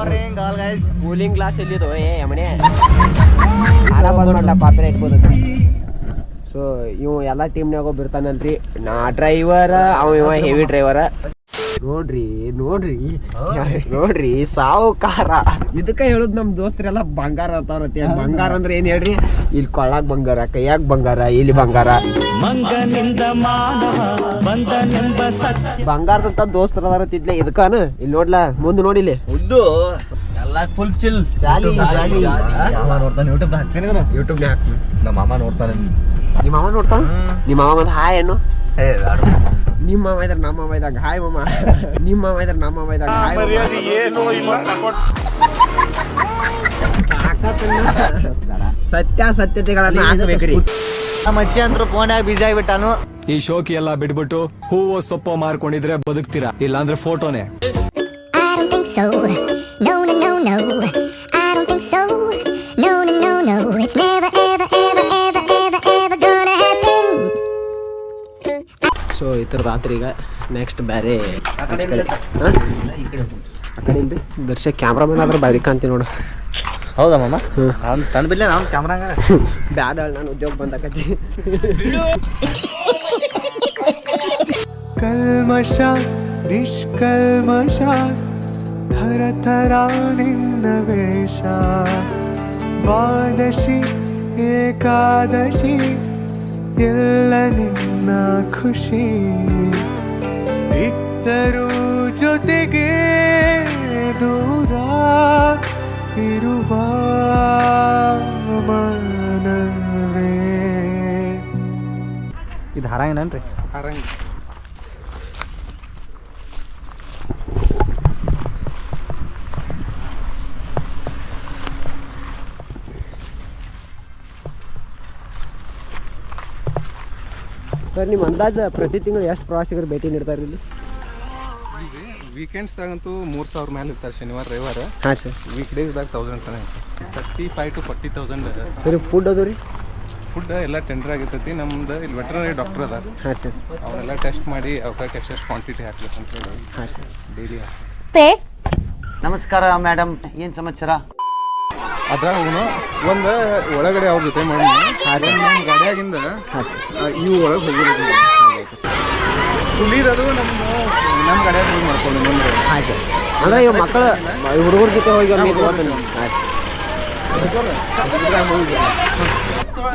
Morning all guys cooling glass ಎಲ್ಲಿದು ಏ ಬಂದ್ ಮಾಡ್ಲ ಪಾತ್ರ ಇಟ್ಬೋದು ಸೊ ಇವ್ ಎಲ್ಲ ಟೀಮ್ನಾಗ ಒಬ್ಬ ಇರ್ತಾನಲ್ರಿ ನಾ ಡ್ರೈವರ್ ಅವ ಇವ ಹೆವಿ ಡ್ರೈವರ್ ನೋಡ್ರಿ ನೋಡ್ರಿ. ನೋಡ್ರಿ ಸಾವುಕಾರ ಇದಕ್ಕ ಹೇಳುದ್ ನಮ್ ದೋಸ್ತರೆಲ್ಲ ಬಂಗಾರ ಅಂತಾರತ್ತೆ ಬಂಗಾರ ಅಂದ್ರೆ ಏನ್ ಹೇಳ್ರಿ? ಇಲ್ಲಿ ಕೊಳ್ಳಾಗ ಬಂಗಾರ ಕೈಯಾಗ ಬಂಗಾರ ಇಲ್ಲಿ ಬಂಗಾರ. ಬಂಗಾರದಂತ ದೋಸ್ತರ ಅದಾರ ತಿದ್ಲೆ ಇದಕ್ಕನ? ಇಲ್ಲಿ ನೋಡ್ಲ ಮುಂದೆ ನೋಡಿಲಿ ಉದ್ದು ಎಲ್ಲ ಫುಲ್ ಚಿಲ್ ಜಾಲಿ ಜಾಲಿ ಮಾಮ ನೋಡ್ತಾನೆ ಯೂಟ್ಯೂಬ್ ಹಾಕ್ತೀನಿ ಯೂಟ್ಯೂಬ್ ಹಾಕ್ತೀನಿ. ನಮ್ಮ ಮಾಮ ನೋಡ್ತಾನೆ. ನಿಮ್ಮ ಮಾವ ನೋಡ್ತಾನ? ನಿಮ್ಮ ಮಾಮ ಒಂದು ಹಾಯ್ ಏನು ಏ ಬ್ಯಾಡ. ನಿಮ್ಮ ಮಾಮ ಇದ್ರ ನಮ್ಮ ಮಾಮ ಇದ್ದಾಗ ಹಾಯ್ ಮಾಮ. ನಿಮ್ಮ ಮಾಮ ಇದ್ರ ನಮ್ಮ ಮಾಮ ಇದ್ದಾಗ ಹಾಯ್ ಸತ್ಯ ಸತ್ಯತೆಗಳನ್ನ ಹಾಕ್ಬೇಕ್ರಿ. ನಮ್ಮ ಅಜ್ಜಿ ಫೋನ್ ಫೋನ್ಯಾಗ ಬಿಜಿ ಆಗಿಬಿಟ್ಟಾನು. ಈ ಶೋಕಿ ಎಲ್ಲ ಬಿಟ್ಬಿಟ್ಟು ಹೂವು ಸೊಪ್ಪು ಮಾರ್ಕೊಂಡಿದ್ರೆ ಬದುಕ್ತೀರಾ? ಇಲ್ಲಾಂದ್ರೆ ಫೋಟೋನೇ. ಸೊ ಈ ಥರ ರಾತ್ರಿ ಈಗ ನೆಕ್ಸ್ಟ್ ಬೇರೆ ಆ ಕಡೆ ಕಡೆ. ಇಲ್ಲ. ಈ ಕಡೆ ಹೋಗು. ಆ ಕಡೆ ಇಲ್ರಿ. ದರ್ಶಕ್ ಕ್ಯಾಮ್ರಾಮನ್ ಆದ್ರೆ ಬಾರಿ ಕಾಣ್ತೀನಿ ನೋಡು. ಹೌದಾ ಮಾಮ. ಅವ್ನು ತಂದು ನಾನು ಕ್ಯಾಮ್ರಾಗ. ಬ್ಯಾಡ ನಾನು ಉದ್ಯೋಗ ಬಂದಕತಿ ಕಲ್ಮಶ ನಿಷ್ಕಲ್ಮಶ ಭರತರ ನಿನ್ನ ವೇಷ. ದ್ವಾದಶಿ ಏಕಾದಶಿ ಎಲ್ಲ ನಿನ್ನ ಖುಷಿ. ಇದ್ದರೂ ಜೊತೆಗೆ ದೂರ. ಮನವೇ. ಇದು ಹಾರ ಹರಂಗ. ಸರ್ ನಿಮ್ಮ ಅಂದಾಜು ಪ್ರತಿ ತಿಂಗಳು ಎಷ್ಟು ಪ್ರವಾಸಿಗರು ಭೇಟಿ ನೀಡ್ತಾರೆ ಇಲ್ಲಿ? ವೀಕೆಂಡ್ಸ್ದಾಗಂತೂ ಮೂರು ಸಾವಿರ ಮೇಲೆ ಇರ್ತಾರೆ ಶನಿವಾರ ರವಿವಾರ. ಹಾಂ ಸರ್. ವೀಕ್ ಡೇಸ್ದಾಗ ತೌಸಂಡ್ ತನಕ. Thirty five to forty thousand ಸರಿ ಫುಡ್ ಅದು ರೀ? ಫುಡ್ ಎಲ್ಲ ಟೆಂಡರ್ ಆಗಿರ್ತೈತಿ. ನಮ್ದು ಇಲ್ಲಿ ವೆಟರ್ನರಿ ಡಾಕ್ಟರ್ ಅದ ಹಾಂ ಸರ್. ಅವನ್ನೆಲ್ಲ ಟೆಸ್ಟ್ ಮಾಡಿ ಅವಕ್ಕೆ ಎಷ್ಟೆಷ್ಟು ಕ್ವಾಂಟಿಟಿ ಹಾಕ್ಬೇಕು ಅಂತ ಹೇಳಿ. ಹಾಂ ಸರ್. ಡೈಲಿ ನಮಸ್ಕಾರ ಮೇಡಮ್ ಏನು ಸಮಾಚಾರ? ಅದ್ರಾಗ ಒಂದು ಒಳಗಡೆ ಅವ್ರ ಜೊತೆ ಮಾಡಿ. ನಮ್ಮ ಗಾಡಿಯಾಗಿಂದ ಇವು ಒಳಗೆ ಹೋಗಿರೋದು. ಕುಲೀರದು ನಮ್ಮ ನಮ್ಮ ಹಾಂ ಸರ್ ಅಂದ್ರೆ ಇವ್ ಮಕ್ಕಳು ಹುಡುಗರ ಜೊತೆ ಹೋಗಿ ಒಮ್ಮೆ ತಗೋತೀನಿ ಆಯ್ತು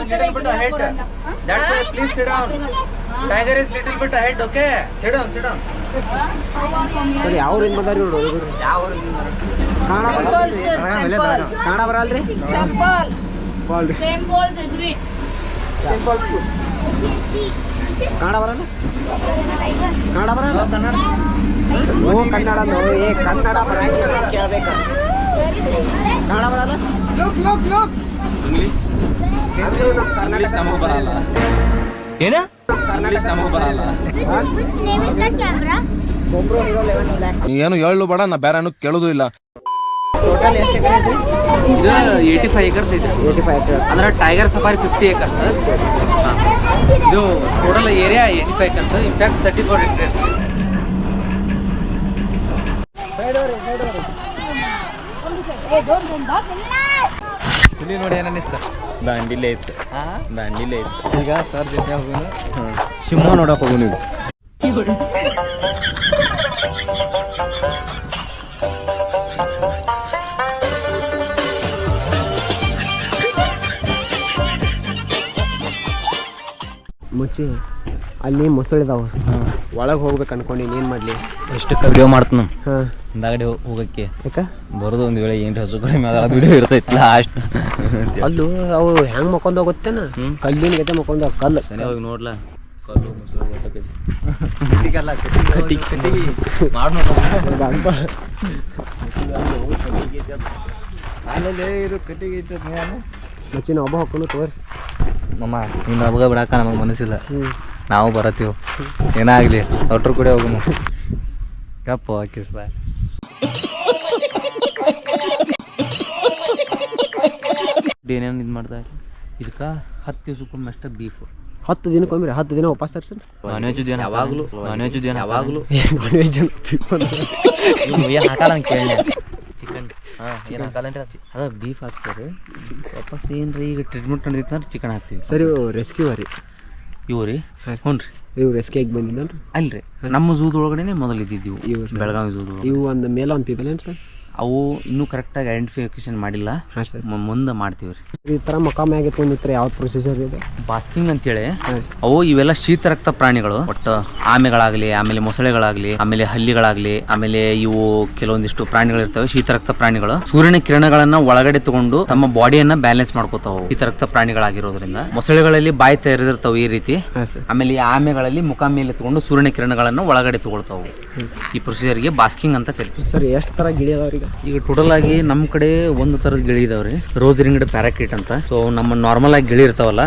little bit ahead. That's why please sit down. Tiger is little bit ahead, okay? Down. ಸರಿ ಯಾವ ಊರಿಂದ ಬಂದಾರಿ ನೋಡು ಹುಡುಗರು ಕನ್ನಡ ಬರಲ್ರಿ? ಕನ್ನಡ ರೀ ಕನ್ನಡ ಬರಲ್ಲ ಕನ್ನಡ ಬರಲ್ಲ ಓ ಕನ್ನಡ ನೋ ಏ ಕನ್ನಡ ಬರಂಗಿಲ್ಲ ಕೇಳ್ಬೇಕು. ಕನ್ನಡ ಬರಲ್ಲ ಇಂಗ್ಲಿಷ್? ನಮಗೆ ಬರಲ್ಲ. ಏನ? Which name is that camera? ಒಬ್ರು ಹೀರೋ ಲೆವೆನ್ ಏನು ಹೇಳು ಬೇಡ ನಾ ಬೇರೆ ಕೇಳೋದು ಇಲ್ಲ. ಟೋಟಲ್ ಎಷ್ಟು ಎಕರೆ ಐತ್ರಿ ಇದು ಏಯ್ಟಿ ಫೈವ್ ಏಕರ್ಸ್ ಇದೆ ಏಯ್ಟಿ ಫೈವ್ ಅಂದ್ರೆ ಟೈಗರ್ ಸಫಾರಿ ಫಿಫ್ಟಿ ಏಕರ್ಸ್ ಇದು total area eighty five acres in fact thirty four acres ಹುಲಿ ನೋಡಿ ಏನು ಅನ್ನಿಸ್ತ? ದಾಂಡಿಲೆ ಇತ್ತು. ದಾಂಡಿಲೆ ಇತ್ತು. ಈಗ ಸರ್ ಜೊತೆ ಹೋಗೋನು ಸಿಂಹ ನೋಡಕ್ ಹೋಗೋನು ಮುಚ್ಚಿ. ಅಲ್ಲಿ ಮೊಸಳಿದಾವ. ಒಳಗೆ ಹೋಗ್ಬೇಕು ಅನ್ಕೊಂಡಿನಿ ಏನು ಮಾಡಲಿ? ಎಷ್ಟು ವಿಡಿಯೋ ಮಾಡ್ತಾನ. ಹಾಂ. ಹಿಂದಾಗಡೆ ಹೋಗಕ್ಕೆ. ಯಾಕ? ಬರೋದು ಒಂದು ವೇಳೆ ಏನು ಹಸು ಕಡಿಮೆ ಅದ ವಿಡಿಯೋ ಇರ್ತೈತಿ ಲಾಸ್ಟ್ ಅಲ್ಲೂ ಅವು ಹೆಂಗ್ ಮಕ್ಕೊಂಡ್ ಹೋಗುತ್ತೇನ? ಕಲ್ಲಿನ ಗತೆ ಮಕ್ಕೊಂಡ್ ಕಲ್ಲು. ಸರಿ ಹೋಗಿ ನೋಡ್ಲಾ. ಕಲ್ಲು ಮುಸುಳು ಅಲ್ಲೇ ಇದು ಕಟ್ಟಿಗೆ ಐತೆ ಮಚ್ಚಿನ ಒಬ್ಬ ಹಾಕೊಂಡು ತಗೋರಿ. ಮಮ್ಮ ನೀನು ಬಿಡಾಕ ನಮಗೆ ಮನಸ್ಸಿಲ್ಲ. ಹ್ಮ್. ನಾವು ಬರತ್ತೀವಿ. ಏನಾಗಲಿ ಒಟ್ರು ಕೂಡ ಹೋಗಮ್ಮ ಕಪ್ಪು ಹಾಕಿಸ್ ಬಾಯ್. ಏನೇನು ಇದು ಮಾಡ್ತಾ ಇದಕ್ಕೆ ಹತ್ತು ದಿವ್ಸಕ್ಕೊಮ್ಮೆ ಅಷ್ಟೇ ಬೀಫು ಹತ್ತು ದಿನಕ್ಕೊಮ್ಮೆ ಹತ್ತು ದಿನ ವಾಪಸ್ ತರ್ಸನ್ ನಾನ್ ವೆಜ್ ಏನು ಯಾವಾಗಲೂ ನಾನ್ ವೆಜ್ ಏನು ಯಾವಾಗಲೂ. ನಾನ್ ವೆಜ್ ಹಾಕಲ್ಲ ಕೇಳಿ ಚಿಕನ್ ಏನು ಹಾಕಲ್ಲಂದ್ರೆ ಅದ ಬೀಫ್ ಹಾಕ್ತಾರೆ. ವಾಪಸ್ ಏನ್ರಿ ಈಗ ಟ್ರೀಟ್ಮೆಂಟ್ ನಡೆದಿತ್ತು ಅಂದ್ರೆ ಚಿಕನ್ ಹಾಕ್ತೀವಿ. ಸರಿ ರೆಸ್ಕ್ಯೂ ರೀ ಇವು ರೀ. ಹ್ಞೂ ರೀ ಎಸ್ ರೆಸ್ಕ್ಯೂಗೆ ಬಂದಿದ್ದನ್ರಿ. ಅಲ್ರಿ. ನಮ್ಮ ಝೂದೊಳಗಡೆನೆ ಮೊದಲು ಇದ್ದಿದ್ದೀವಿ ಇವ್ರು ಬೆಳಗಾವಿ ಝೂದೊಳಗೆ ಇವು ಒಂದು ಮೇಲೆ ಒಂದು ಪೀಪಲ್ ಏನು ಸರ್? ಅವು ಇನ್ನೂ ಕರೆಕ್ಟಾಗಿ ಐಡೆಂಟಿಫಿಕೇಶನ್ ಮಾಡಿಲ್ಲ. ಹಾಂ ಸರ್. ಮ- ಮುಂದೆ ಮಾಡ್ತೀವಿ ರೀ ಈ ಥರ ಮೊಕ ಆಗಿತ್ತು ಯಾವ ಪ್ರೊಸೀಜರ್ ಇದೆ? ಬಾಸ್ಕಿಂಗ್ ಅಂತೇಳಿ ಅವು ಇವೆಲ್ಲ ಶೀತ ರಕ್ತ ಪ್ರಾಣಿಗಳು. ಒಟ್ಟು ಆಮೆಗಳಾಗ್ಲಿ ಆಮೇಲೆ ಮೊಸಳೆಗಳಾಗ್ಲಿ ಆಮೇಲೆ ಹಲ್ಲಿಗಳಾಗ್ಲಿ ಆಮೇಲೆ ಇವು ಕೆಲವೊಂದಿಷ್ಟು ಪ್ರಾಣಿಗಳಿರ್ತವೆ ಶೀತ ರಕ್ತ ಪ್ರಾಣಿಗಳು. ಸೂರ್ಯನ ಕಿರಣಗಳನ್ನ ಒಳಗಡೆ ತಗೊಂಡು ತಮ್ಮ ಬಾಡಿಯನ್ನ ಬ್ಯಾಲೆನ್ಸ್ ಮಾಡ್ಕೋತಾವು ಶೀತ ರಕ್ತ ಪ್ರಾಣಿಗಳಾಗಿರೋದ್ರಿಂದ. ಮೊಸಳೆಗಳಲ್ಲಿ ಬಾಯಿ ತೆರೆದಿರ್ತಾವೆ ಈ ರೀತಿ. ಹಾಂ ಸರ್. ಆಮೇಲೆ ಈ ಆಮೆಗಳಲ್ಲಿ ಮುಖ ಮೇಲೆ ತಗೊಂಡು ಸೂರ್ಯನ ಕಿರಣಗಳನ್ನು ಒಳಗಡೆ ತಗೊಳ್ತಾವು. ಈ ಪ್ರೊಸೀಜರ್ಗೆ ಬಾಸ್ಕಿಂಗ್ ಅಂತ ಕರಿತೀವಿ. ಸರ್ ಎಷ್ಟು ತರ ಗಿಳಿ ಅದಾವ್ರಿ ಈಗ? ಈಗ ಟೋಟಲ್ ಆಗಿ ನಮ್ಮ ಕಡೆ ಒಂದು ತರದ ಗಿಳಿ ಇದಾವ್ರಿ. ರೋಸ್ ರಿಂಗ್ಡ್ ಪ್ಯಾರಾಕಿಟ್ ಅಂತ. ಸೊ ನಮ್ಮ ನಾರ್ಮಲ್ ಆಗಿ ಗಿಳಿ ಇರ್ತಾವಲ್ಲ?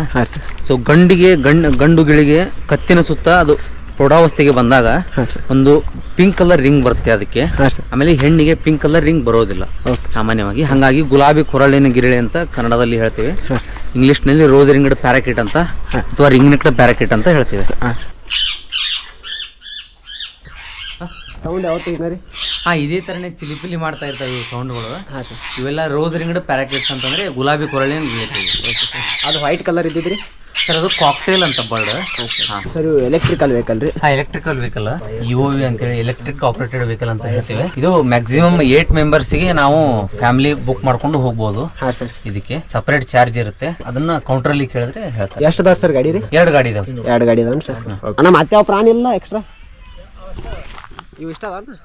ಸೊ ಗಂಡಿಗೆ ಗಂಡ್ ಗಂಡು ಗಿಳಿಗೆ ಕತ್ತಿನ ಸುತ್ತ ಅದು ಪ್ರೌಢಾವಸ್ಥೆಗೆ ಬಂದಾಗ ಒಂದು ಪಿಂಕ್ ಕಲರ್ ರಿಂಗ್ ಬರುತ್ತೆ ಅದಕ್ಕೆ. ಆಮೇಲೆ ಹೆಣ್ಣಿಗೆ ಪಿಂಕ್ ಕಲರ್ ರಿಂಗ್ ಬರೋದಿಲ್ಲ. ಸಾಮಾನ್ಯವಾಗಿ. ಹಾಗಾಗಿ ಗುಲಾಬಿ ಕೊರಳಿನ ಗಿರಳೆ ಅಂತ ಕನ್ನಡದಲ್ಲಿ ಹೇಳ್ತೇವೆ. ಇಂಗ್ಲಿಷ್ನಲ್ಲಿ ಇಂಗ್ಲಿಷ್ನಲ್ಲಿ ರೋಸ್ ರಿಂಗ್ಡ್ ಪ್ಯಾರಾಕಿಟ್ ಅಂತ ಅಥವಾ ರಿಂಗ್ ನೆಕ್ಡ್ ಪ್ಯಾರಾಕಿಟ್ ಅಂತ ಹೇಳ್ತೇವೆ ಹಾಂ ಸೌಂಡ್ ಯಾವತ್ತು ರೀ? ಹಾ ಇದೇ ತರನೇ ಚಿಲಿಪಿಲಿ ಮಾಡ್ತಾ ಇರ್ತವೆ ಇವು ಸೌಂಡ್ಗಳು ಹಾಂ ಸರ್. ಇವೆಲ್ಲ ರೋಸ್ ರಿಂಗ್ಡ್ ಪ್ಯಾರಾಕೆಟ್ಸ್ ಅಂತಂದ್ರೆ ಗುಲಾಬಿ ಕೊರಳಿನ ಗಿಳಿ ಅದು ವೈಟ್ ಕಲರ್ ಇದ್ದಿದ್ರಿ? ಸರ್ ಅದು ಕಾಕ್ಟೇಲ್ ಅಂತ ಬರ್ಡ್ ಸರ್. ಎಲೆಕ್ಟ್ರಿಕಲ್ ವೆಹಿಕಲ್ ರೀ? ಹಾ ಎಲೆಕ್ಟ್ರಿಕಲ್ ವೆಹಿಕಲ್ ಯು ಅಂತೇಳಿ ಎಲೆಕ್ಟ್ರಿಕ್ ಆಪರೇಟೆಡ್ ವೆಹಿಕಲ್ ಅಂತ ಹೇಳ್ತೇವೆ. ಇದು ಮ್ಯಾಕ್ಸಿಮಮ್ ಏಟ್ಗೆ ನಾವು ಫ್ಯಾಮಿಲಿ ಬುಕ್ ಮಾಡ್ಕೊಂಡು ಹೋಗ್ಬೋದು. ಹಾಂ ಸರ್. ಇದಕ್ಕೆ ಸಪರೇಟ್ ಚಾರ್ಜ್ ಇರುತ್ತೆ. ಅದನ್ನ ಕೌಂಟರ್ ಅಲ್ಲಿ ಕೇಳಿದ್ರೆ ಹೇಳ್ತಾರೆ. ಎಷ್ಟು ಅದಾವ ಸರ್ ಗಾಡಿ ರೀ? ಎರಡು ಗಾಡಿ ಇದಾವೆ. ಎರಡು ಗಾಡಿ ಇದಾವೆ ಸರ್ ಮತ್ತೆ ಯಾವ ಪ್ರಾಣಿ ಇಲ್ಲ ಎಕ್ಸ್ಟ್ರಾ ಇವು ಇಷ್ಟ ಅದಾವ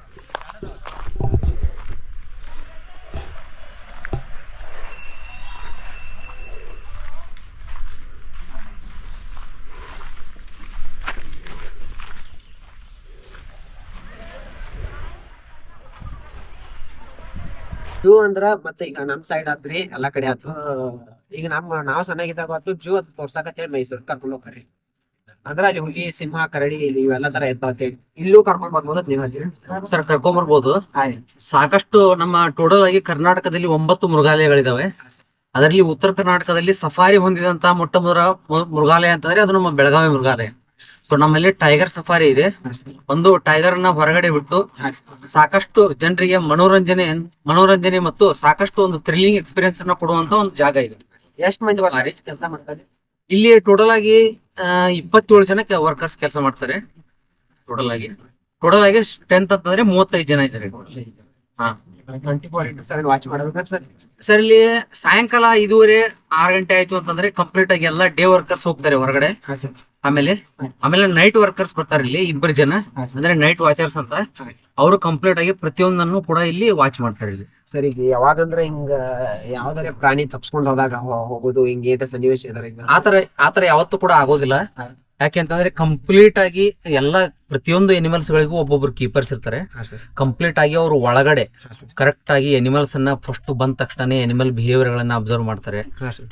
ಜೂ ಅಂದ್ರ ಮತ್ತೆ ಈಗ ನಮ್ ಸೈಡ್ ಆತ್ರಿ ಎಲ್ಲಾ ಕಡೆ ಆತು ಈಗ ನಾವು ನಾವ್ ಸಣ್ಣಗಿದ್ದಾಗ ಆತು ಜೂ ಅಂತ ತೋರ್ಸಕತ್ತೇಳಿ ಮೈಸೂರ್ ಕರ್ಕೊಂಡ್ ಹೋಗ್ರಿ ಅಂದ್ರ ಅಲ್ಲಿ ಹುಲಿ ಸಿಂಹ ಕರಡಿ ಇವೆಲ್ಲ ತರ ಇರ್ತಾವ ಇಲ್ಲೂ ಕರ್ಕೊಂಡ್ ಬರ್ಬೋದು ನೀವ್ ಹೇಳ್ತೀರಿ? ಸರ್ ಕರ್ಕೊಂಡ್ ಬರ್ಬೋದು. ಸಾಕಷ್ಟು ನಮ್ಮ ಟೋಟಲ್ ಆಗಿ ಕರ್ನಾಟಕದಲ್ಲಿ ಒಂಬತ್ತು ಮೃಗಾಲಯಗಳಿದಾವೆ. ಅದರಲ್ಲಿ ಉತ್ತರ ಕರ್ನಾಟಕದಲ್ಲಿ ಸಫಾರಿ ಹೊಂದಿದಂತ ಮೊಟ್ಟ ಮೊದಲ ಮೃಗಾಲಯ ಅಂತಂದ್ರೆ ಅದು ನಮ್ಮ ಬೆಳಗಾವಿ ಮೃಗಾಲಯ. ಸೊ ನಮ್ಮಲ್ಲಿ ಟೈಗರ್ ಸಫಾರಿ ಇದೆ. ಒಂದು ಟೈಗರ್ನ ಹೊರಗಡೆ ಬಿಟ್ಟು ಸಾಕಷ್ಟು ಜನರಿಗೆ ಮನೋರಂಜನೆ ಮನೋರಂಜನೆ ಮತ್ತು ಸಾಕಷ್ಟು ಒಂದು ಥ್ರಿಲ್ಲಿಂಗ್ ಎಕ್ಸ್ಪೀರಿಯನ್ಸ್ ಅನ್ನ ಕೊಡುವಂತ ಒಂದು ಜಾಗ ಇದೆ. ಎಷ್ಟು ಮಂದಿ ಬರ್ತಾರೆ? ಕೆಲಸ ಮಾಡ್ತಾರೆ ಇಲ್ಲಿ ಟೋಟಲ್ ಆಗಿ ಇಪ್ಪತ್ತೇಳು ಜನ ವರ್ಕರ್ಸ್ ಕೆಲಸ ಮಾಡ್ತಾರೆ. ಟೋಟಲ್ ಆಗಿ. ಟೋಟಲ್ ಆಗಿ ಸ್ಟ್ರೆಂತ್ ಅಂತಂದ್ರೆ ಮೂವತ್ತೈದು ಜನ ಇದ್ದಾರೆ. ಸರ್ ಸರ್ ಇಲ್ಲಿ ಸಾಯಂಕಾಲ ಇದುವರೆ ಆರು ಗಂಟೆ ಆಯ್ತು ಅಂತಂದ್ರೆ ಕಂಪ್ಲೀಟ್ ಆಗಿ ಎಲ್ಲ ಡೇ ವರ್ಕರ್ಸ್ ಹೋಗ್ತಾರೆ ಹೊರಗಡೆ. ಆಮೇಲೆ ಆಮೇಲೆ ನೈಟ್ ವರ್ಕರ್ಸ್ ಬರ್ತಾರೆ ಇಲ್ಲಿ ಇಬ್ಬರು ಜನ. ಅಂದ್ರೆ ನೈಟ್ ವಾಚರ್ಸ್ ಅಂತ. ಅವರು ಕಂಪ್ಲೀಟ್ ಆಗಿ ಪ್ರತಿಯೊಂದನ್ನು ಕೂಡ ಇಲ್ಲಿ ವಾಚ್ ಮಾಡ್ತಾರೆ ಇಲ್ಲಿ. ಸರ್ ಈಗ ಯಾವಾಗಂದ್ರೆ ಹಿಂಗ ಯಾವ್ದಾರ ಪ್ರಾಣಿ ತಪ್ಸ್ಕೊಂಡ್ ಹೋದಾಗ ಹೋಗೋದು ಹಿಂಗ ಏನ ಸನ್ನಿವೇಶ ಆತರ ಆತರ ಯಾವತ್ತೂ ಕೂಡ ಆಗೋದಿಲ್ಲ. ಹಾ. ಯಾಕೆ ಅಂತಂದ್ರೆ ಕಂಪ್ಲೀಟ್ ಆಗಿ ಎಲ್ಲ ಪ್ರತಿಯೊಂದು ಎನಿಮಲ್ಸ್ ಗಳಿಗೂ ಒಬ್ಬೊಬ್ರು ಕೀಪರ್ಸ್ ಇರ್ತಾರೆ. ಕಂಪ್ಲೀಟ್ ಆಗಿ ಅವರು ಒಳಗಡೆ ಕರೆಕ್ಟ್ ಆಗಿ ಎನಿಮಲ್ಸ್ ಅನ್ನ ಫಸ್ಟ್ ಬಂದ ತಕ್ಷಣ ಎನಿಮಲ್ ಬಿಹೇವಿಯರ್ ಗಳನ್ನ ಅಬ್ಸರ್ವ್ ಮಾಡ್ತಾರೆ.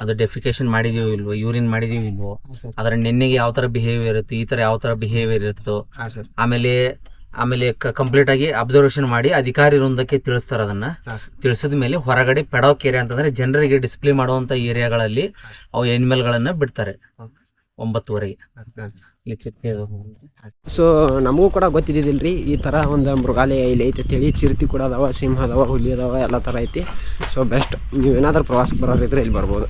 ಅದು ಡೆಫಿಕೇಶನ್ ಮಾಡಿದೀವೋ ಇಲ್ವೋ ಯೂರಿನ್ ಮಾಡಿದೀವೋ ಇಲ್ವೋ ಅದರ ನೆನ್ನೆಗೆ ಯಾವ ತರ ಬಿಹೇವಿಯರ್ ಇರುತ್ತೆ ಈ ತರ ಯಾವ ತರ ಬಿಹೇವಿಯರ್ ಇರುತ್ತೋ ಆಮೇಲೆ ಆಮೇಲೆ ಕಂಪ್ಲೀಟ್ ಆಗಿ ಅಬ್ಸರ್ವೇಷನ್ ಮಾಡಿ ಅಧಿಕಾರಿ ವೃಂದಕ್ಕೆ ತಿಳಿಸ್ತಾರೆ ಅದನ್ನ. ತಿಳಿಸಿದ ಮೇಲೆ ಹೊರಗಡೆ ಪೆಡೋಕ್ ಏರಿಯಾ ಅಂತಂದ್ರೆ ಜನರಿಗೆ ಡಿಸ್ಪ್ಲೇ ಮಾಡುವಂತ ಏರಿಯಾಗಳಲ್ಲಿ ಅವು ಎನಿಮಲ್ ಗಳನ್ನ ಬಿಡ್ತಾರೆ. ಒಂಬತ್ತುವರೆಗೆ ಸೊ ನಮಗೂ ಕೂಡ ಗೊತ್ತಿದ್ದಿಲ್ರಿ ಈ ಥರ ಒಂದು ಮೃಗಾಲಯ ಇಲ್ಲಿ ಐತೆ ತಿಳಿ ಚಿರತಿ ಕೂಡ ಅದಾವ ಸಿಂಹ ಅದಾವ ಹುಲಿ ಅದಾವ ಎಲ್ಲ ಥರ ಐತಿ. ಸೊ ಬೆಸ್ಟ್ ನೀವೇನಾದ್ರೂ ಪ್ರವಾಸಕ್ಕೆ ಬರೋರಿದ್ರೆ ಇಲ್ಲಿ ಬರ್ಬೋದು.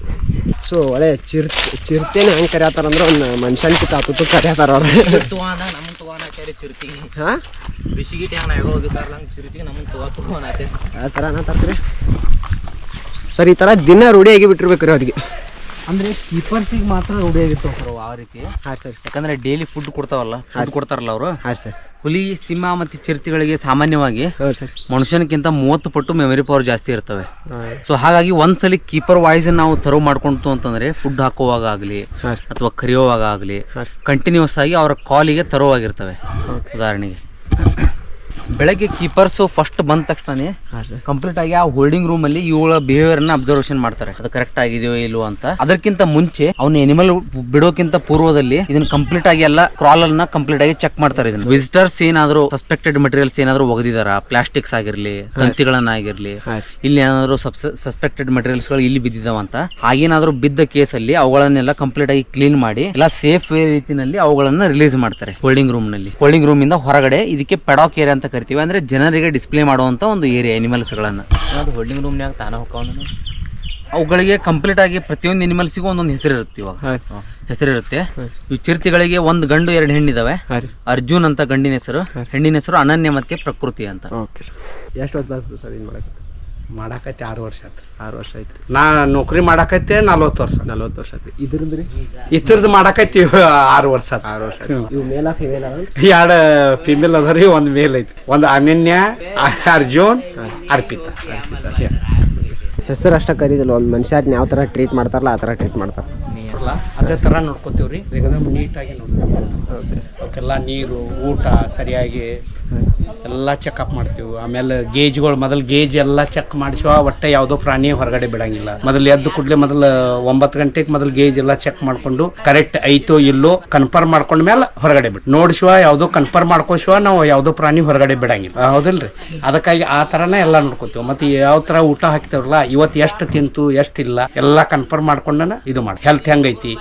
ಸೊ ಒಳ್ಳೆ ಚಿರ್ ಚಿರತೆನ ಹೆಂಗೆ ಕರಿಯತ್ತಾರ ಅಂದ್ರೆ ಒಂದು ಮನುಷ್ಯನ ಆತುತ್ತು ಕರಿಯತ್ತಾರ ಅವ್ರು. ಹಾಂ? ಬಿಸಿಗಿಟಿ ಹಂಗ ಹೋಗಿದ್ದಾರಲ್ಲ ಚಿರ್ತಿಗೆ ತುವಾನ ಆ ಥರ ಸರ್ ಈ ಥರ ದಿನ ರೂಢಿಯಾಗಿ ಬಿಟ್ಟಿರ್ಬೇಕು ರೀ ಅವ್ರಿಗೆ. ಅಂದ್ರೆ ಕೀಪರ್ಸಿಗೆ ಮಾತ್ರ ರೂಢಿ ಆಗಿರ್ತಾವ ಸರ್ ಆ ರೀತಿ. ಹಾಂ ಸರ್. ಯಾಕಂದ್ರೆ ಡೈಲಿ ಫುಡ್ ಕೊಡ್ತಾವಲ್ಲ ಫುಡ್ ಕೊಡ್ತಾರಲ್ಲ ಅವರು. ಹಾಂ ಸರ್. ಹುಲಿ ಸಿಂಹ ಮತ್ತು ಚಿರತೆಗಳಿಗೆ ಸಾಮಾನ್ಯವಾಗಿ ಸರ್. ಮನುಷ್ಯನಕ್ಕಿಂತ ಮೂವತ್ತು ಪಟ್ಟು ಮೆಮೊರಿ ಪವರ್ ಜಾಸ್ತಿ ಇರ್ತವೆ. ಸೊ ಹಾಗಾಗಿ ಒಂದ್ಸಲಿ ಕೀಪರ್ ವಾಯ್ಸ್ ನಾವು ತರೋ ಮಾಡ್ಕೊಂತು ಅಂತಂದ್ರೆ ಫುಡ್ ಹಾಕುವಾಗ ಆಗಲಿ ಅಥವಾ ಕರಿಯುವಾಗ ಆಗಲಿ ಕಂಟಿನ್ಯೂಸ್ ಆಗಿ ಅವರ ಕಾಲಿಗೆ ತರೋವಾಗಿರ್ತವೆ ಉದಾಹರಣೆಗೆ. ಬೆಳಗ್ಗೆ ಕೀಪರ್ಸು ಫಸ್ಟ್ ಬಂದ ತಕ್ಷಣನೇ ಕಂಪ್ಲೀಟ್ ಆಗಿ ಆ ಹೋಲ್ಡಿಂಗ್ ರೂಮ್ ಅಲ್ಲಿ ಇವಳ ಬಿಹೇವಿಯರ್ನ ಅಬ್ಸರ್ವೇಷನ್ ಮಾಡ್ತಾರೆ. ಅದು ಕರೆಕ್ಟ್ ಆಗಿದೆಯೋ ಇಲ್ವೋ ಅಂತ. ಅದಕ್ಕಿಂತ ಮುಂಚೆ ಅವ್ನ ಎನಿಮಲ್ ಬಿಡೋಕ್ಕಿಂತ ಪೂರ್ವದಲ್ಲಿ ಇದನ್ನ ಕಂಪ್ಲೀಟ್ ಆಗಿ ಎಲ್ಲ ಕ್ರಾಲ್ ಅನ್ನ ಕಂಪ್ಲೀಟ್ ಆಗಿ ಚೆಕ್ ಮಾಡ್ತಾರೆ ಇದನ್ನ. ವಿಸಿಟರ್ಸ್ ಏನಾದ್ರು ಸಸ್ಪೆಕ್ಟೆಡ್ ಮೆಟೀರಿಯಲ್ಸ್ ಏನಾದ್ರು ಒಗದಿದಾರ? ಪ್ಲಾಸ್ಟಿಕ್ಸ್ ಆಗಿರ್ಲಿ ತಂತಿಗಳನ್ನಾಗಿರ್ಲಿ ಇಲ್ಲಿ ಏನಾದ್ರು ಸಸ್ಪೆಕ್ಟೆಡ್ ಮೆಟೀರಿಯಲ್ಸ್ಗಳು ಇಲ್ಲಿ ಬಿದ್ದಿದಾವ ಅಂತ. ಹಾಗೇನಾದ್ರು ಬಿದ್ದ ಕೇಸ್ ಅಲ್ಲಿ ಅವುಗಳನ್ನೆಲ್ಲ ಕಂಪ್ಲೀಟ್ ಆಗಿ ಕ್ಲೀನ್ ಮಾಡಿ ಎಲ್ಲ ಸೇಫ್ ವೇ ರೀತಿನಲ್ಲಿ ಅವುಗಳನ್ನ ರಿಲೀಸ್ ಮಾಡ್ತಾರೆ ಹೋಲ್ಡಿಂಗ್ ರೂಮ್ನಲ್ಲಿ. ಹೋಲ್ಡಿಂಗ್ ರೂಮ್ ಇಂದ ಹೊರಗಡೆ ಇದಕ್ಕೆ ಪೆಡಾಕ್ ಏರಿಯಾ ಅಂತ ಕರೀತಾರೆ. ಕರಿತೀವಿ ಅಂದರೆ ಜನರಿಗೆ ಡಿಸ್ಪ್ಲೇ ಮಾಡುವಂಥ ಒಂದು ಏರಿಯಾ ಎನಿಮಲ್ಸ್ಗಳನ್ನು ಅದು ಹೋಲ್ಡಿಂಗ್ ರೂಮ್ನಾಗ ತಾನ ಹೋಗ್ಕೊಂಡು ಅವುಗಳಿಗೆ ಕಂಪ್ಲೀಟ್ ಆಗಿ ಪ್ರತಿಯೊಂದು ಎನಿಮಲ್ಸ್ಗೂ ಒಂದೊಂದು ಹೆಸರು ಇರುತ್ತೆ ಇವಾಗ ಹೆಸರಿರುತ್ತೆ. ಇವು ಚಿರತೆಗಳಿಗೆ ಒಂದು ಗಂಡು ಎರಡು ಹೆಣ್ಣಿದ್ದಾವೆ ಅರ್ಜುನ್ ಅಂತ ಗಂಡಿನ ಹೆಸರು. ಹೆಣ್ಣಿನ ಹೆಸರು ಅನನ್ಯ ಮತ್ತೆ ಪ್ರಕೃತಿ ಅಂತ. Okay sir. ಎಷ್ಟು ಹೊತ್ತು ಸರ್ ಇದು ಮಾಡಕ್ಕೆ ಮಾಡಾಕೈತಿ ಆರು ವರ್ಷ ಆಯ್ತು ಆರು ವರ್ಷ ಆಯ್ತು ನಾ ನೌಕರಿ ಮಾಡಾಕತ್ತೆ ನಲ್ವತ್ತು ವರ್ಷ ನಲ್ವತ್ತು ವರ್ಷ ಆಯ್ತು ಇದ್ರದ್ದು ರೀ ಇತರದ್ದು ಮಾಡಾಕೈತಿ ಆರು ವರ್ಷ ಆತ್. ಆರು ವರ್ಷ ಇವು ಮೇಲ ಫಿಮೇಲ್ ಎರಡು ಫಿಮೇಲ್ ಅದ ರೀ ಒಂದು ಮೇಲ್ ಐತಿ ಒಂದು ಅನನ್ಯ ಅರ್ಜುನ್ ಅರ್ಪಿತಾ. ಹೆಸರು ಅಷ್ಟೇ ಕರೀದಿಲ್ಲ ಒಂದು ಮನುಷ್ಯನ ಯಾವ ಥರ ಟ್ರೀಟ್ ಮಾಡ್ತಾರಲ್ಲ ಆ ಥರ ಟ್ರೀಟ್ ಮಾಡ್ತಾರೆ. ಅದೇ ಥರ ನೋಡ್ಕೋತೀವ್ರಿ. ರೀ ನೀಟಾಗಿ ನೋಡ್ಕೊತೀವಿ ಅವಕ್ಕೆಲ್ಲ ನೀರು ಊಟ ಸರಿಯಾಗಿ ಎಲ್ಲ ಚೆಕಪ್ ಮಾಡ್ತೀವಿ. ಆಮೇಲೆ ಗೇಜ್ಗಳು, ಮೊದಲು ಗೇಜ್ ಎಲ್ಲ ಚೆಕ್ ಮಾಡಿಸುವ, ಒಟ್ಟೆ ಯಾವುದೋ ಪ್ರಾಣಿ ಹೊರಗಡೆ ಬಿಡಂಗಿಲ್ಲ. ಮೊದಲು ಎದ್ದು ಕೂಡಲೇ ಮೊದಲು ಒಂಬತ್ತು ಗಂಟೆಗೆ ಮೊದಲು ಗೇಜ್ ಎಲ್ಲ ಚೆಕ್ ಮಾಡ್ಕೊಂಡು ಕರೆಕ್ಟ್ ಐತೋ ಇಲ್ಲೋ ಕನ್ಫರ್ಮ್ ಮಾಡ್ಕೊಂಡ ಮೇಲೆ ಹೊರಗಡೆ ಬಿಟ್ಟು ನೋಡಿಸುವ, ಯಾವುದೋ ಕನ್ಫರ್ಮ್ ಮಾಡ್ಕೋಶುವ ನಾವು ಯಾವುದೋ ಪ್ರಾಣಿ ಹೊರಗಡೆ ಬಿಡಂಗಿಲ್ಲ. ಹೌದಿಲ್ರಿ? ಅದಕ್ಕಾಗಿ ಆ ಥರನೇ ಎಲ್ಲ ನೋಡ್ಕೋತೀವಿ. ಮತ್ತೆ ಯಾವ ಥರ ಊಟ ಹಾಕ್ತೇವಲ್ಲ ಇವತ್ತು ಎಷ್ಟು ತಿಂತು ಎಷ್ಟಿಲ್ಲ ಎಲ್ಲ ಕನ್ಫರ್ಮ್ ಮಾಡ್ಕೊಂಡನ ಇದು ಮಾಡಿ. ಹೆಲ್ತ್ ಹೆಂಗೈತಿ?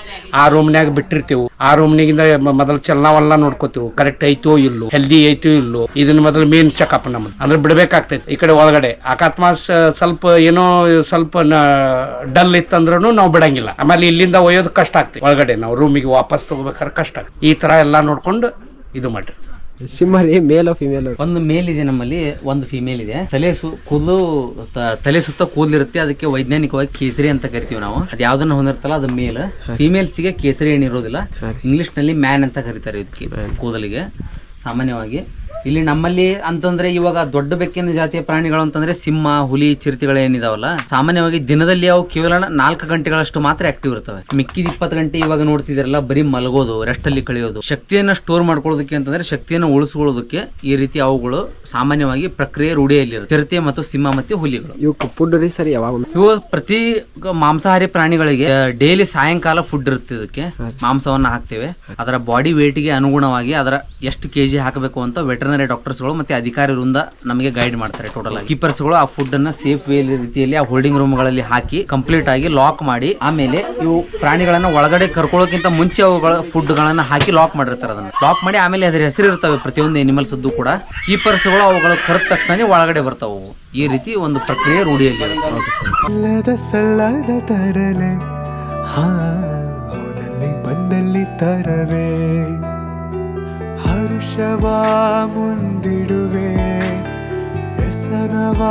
ಆ ರೂಮ್ನ್ಯಾಗ ಬಿಟ್ಟಿರ್ತೀವಿ. ಆ ರೂಮ್ನಾಗಿಂದ ಮೊದಲು ಚಲನವಲ್ಲ ನೋಡ್ಕೋತೀವಿ. ಕರೆಕ್ಟ್ ಐತೋ ಇಲ್ಲೋ ಹೆಲ್ದಿ ಐತೋ ಇಲ್ಲೋ ಇದನ್ನ ಮೊದಲು ಮೇನ್ ಚೆಕಪ್ ನಮ್ದು ಅಂದ್ರೆ ಬಿಡಬೇಕಾಗ್ತೈತಿ. ಈ ಕಡೆ ಒಳಗಡೆ. ಅಕಸ್ಮಾತ್ ಸ- ಸ್ವಲ್ಪ ಏನೋ ಸ್ವಲ್ಪ ಡಲ್ ಇತ್ತಂದ್ರೂ ನಾವು ಬಿಡಂಗಿಲ್ಲ. ಆಮೇಲೆ ಇಲ್ಲಿಂದ ಒಯ್ಯೋದು ಕಷ್ಟ ಆಗ್ತೈತಿ. ಒಳಗಡೆ ನಾವು ರೂಮಿಗೆ ವಾಪಸ್ ತಗೋಬೇಕಾದ್ರೆ ಕಷ್ಟ ಆಗ್ತದೆ ಈ ತರ ಎಲ್ಲ ನೋಡ್ಕೊಂಡು ಇದು ಮಾಡ್ರಿ. ಸಿಂಹ ರೀ ಮೇಲ್ ಫಿಮೇಲ್ ಒಂದು ಮೇಲ್ ಇದೆ ನಮ್ಮಲ್ಲಿ ಒಂದು ಫಿಮೇಲ್ ಇದೆ. ತಲೆ ಸು ಕೂದಲು ತ- ತಲೆ ಸುತ್ತ ಕೂದಲಿರುತ್ತೆ. ಅದಕ್ಕೆ ವೈಜ್ಞಾನಿಕವಾಗಿ ಕೇಸರಿ ಅಂತ ಕರಿತೀವಿ ನಾವು. ಅದು ಯಾವ್ದನ್ನ ಹೊಂದಿರ್ತಲ್ಲ ಅದು ಮೇಲ್ ಫಿಮೇಲ್ಸ್ಗೆ ಕೇಸರಿ ಏನಿರೋದಿಲ್ಲ ಇಂಗ್ಲಿಷ್ನಲ್ಲಿ ಮ್ಯಾನ್ ಅಂತ ಕರೀತಾರೆ ಇದಕ್ಕೆ ಕೂದಲಿಗೆ. ಸಾಮಾನ್ಯವಾಗಿ ಇಲ್ಲಿ ನಮ್ಮಲ್ಲಿ ಅಂತಂದ್ರೆ ಇವಾಗ ದೊಡ್ಡ ಬೆಕ್ಕಿನ ಜಾತಿಯ ಪ್ರಾಣಿಗಳು ಅಂತಂದ್ರೆ ಸಿಂಹ ಹುಲಿ ಚಿರತೆಗಳು ಏನಿದಾವಲ್ಲ ಸಾಮಾನ್ಯವಾಗಿ ದಿನದಲ್ಲಿ ಅವು ಕೇವಲ ನಾಲ್ಕು ಗಂಟೆಗಳಷ್ಟು ಮಾತ್ರ ಆಕ್ಟಿವ್ ಇರ್ತವೆ ಮಿಕ್ಕಿದ ಇಪ್ಪತ್ತು ಗಂಟೆ ಇವಾಗ ನೋಡ್ತಿದಿರಲ್ಲ ಬರೀ ಮಲಗೋದು ರೆಸ್ಟ್ ಅಲ್ಲಿ ಕಳೆಯೋದು. ಶಕ್ತಿಯನ್ನ ಸ್ಟೋರ್ ಮಾಡ್ಕೊಳ್ಳೋದಕ್ಕೆ ಅಂತಂದ್ರೆ ಶಕ್ತಿಯನ್ನು ಉಳಿಸ್ಕೊಳ್ಳೋದಕ್ಕೆ ಈ ರೀತಿ ಅವುಗಳು ಸಾಮಾನ್ಯವಾಗಿ ಪ್ರಕ್ರಿಯೆ ರೂಢಿಯಲ್ಲಿರುತ್ತೆ. ಚಿರತೆ ಮತ್ತು ಸಿಂಹ ಮತ್ತು ಹುಲಿಗಳು. ಇವು ಫುಡ್ ರೀ ಸರ್ ಯಾವಾಗ ಇವು ಪ್ರತಿ ಮಾಂಸಾಹಾರಿ ಪ್ರಾಣಿಗಳಿಗೆ ಡೈಲಿ ಸಾಯಂಕಾಲ ಫುಡ್ ಇರುತ್ತೆ ಇದಕ್ಕೆ. ಮಾಂಸವನ್ನ ಹಾಕ್ತೇವೆ. ಅದರ ಬಾಡಿ ಗೆ ಅನುಗುಣವಾಗಿ ಅದರ ಎಷ್ಟು ಕೆಜಿ ಹಾಕಬೇಕು ಅಂತ ವೆಟರ್ನರಿ ಡಾಕ್ಟರ್ಸ್ಗಳು ಮತ್ತೆ ಅಧಿಕಾರಿ ವೃಂದ ನಮಗೆ ಗೈಡ್ ಮಾಡ್ತಾರೆ ಟೋಟಲ್ ಆಗಿ. ಕೀಪರ್ಸ್ಗಳು ಆ ಫುಡ್ ಅನ್ನ ಸೇಫ್ ವೇ ರೀತಿಯಲ್ಲಿ ಆ ಹೋಲ್ಡಿಂಗ್ ರೂಮ್ಗಳಲ್ಲಿ ಹಾಕಿ ಕಂಪ್ಲೀಟ್ ಆಗಿ ಲಾಕ್ ಮಾಡಿ, ಆಮೇಲೆ ಇವು ಪ್ರಾಣಿಗಳನ್ನ ಒಳಗಡೆ ಕರ್ಕೊಳ್ಳೋಕ್ಕಿಂತ ಮುಂಚೆ ಅವುಗಳ ಫುಡ್ ಗಳನ್ನ ಹಾಕಿ ಲಾಕ್ ಮಾಡಿರ್ತಾರೆ ಅದನ್ನ. ಲಾಕ್ ಮಾಡಿ ಆಮೇಲೆ ಅದ್ರ ಹೆಸರು ಇರ್ತವೆ, ಪ್ರತಿಯೊಂದು ಎನಿಮಲ್ಸ್ ಕೂಡ. ಕೀಪರ್ಸ್ಗಳು ಅವುಗಳು ಕರೆದ ತಕ್ಷಣ ಒಳಗಡೆ ಬರ್ತಾವೆ ಈ ರೀತಿ ಒಂದು ಪ್ರಕ್ರಿಯೆ ರೂಢಿಯಲ್ಲಿ ಬಂದಲ್ಲಿ ತರವೇ. ಹರ್ಷವ ಮುಂದಿಡುವೆ ವ್ಯಸನವ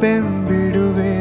ಬೆಂಬಿಡುವೆ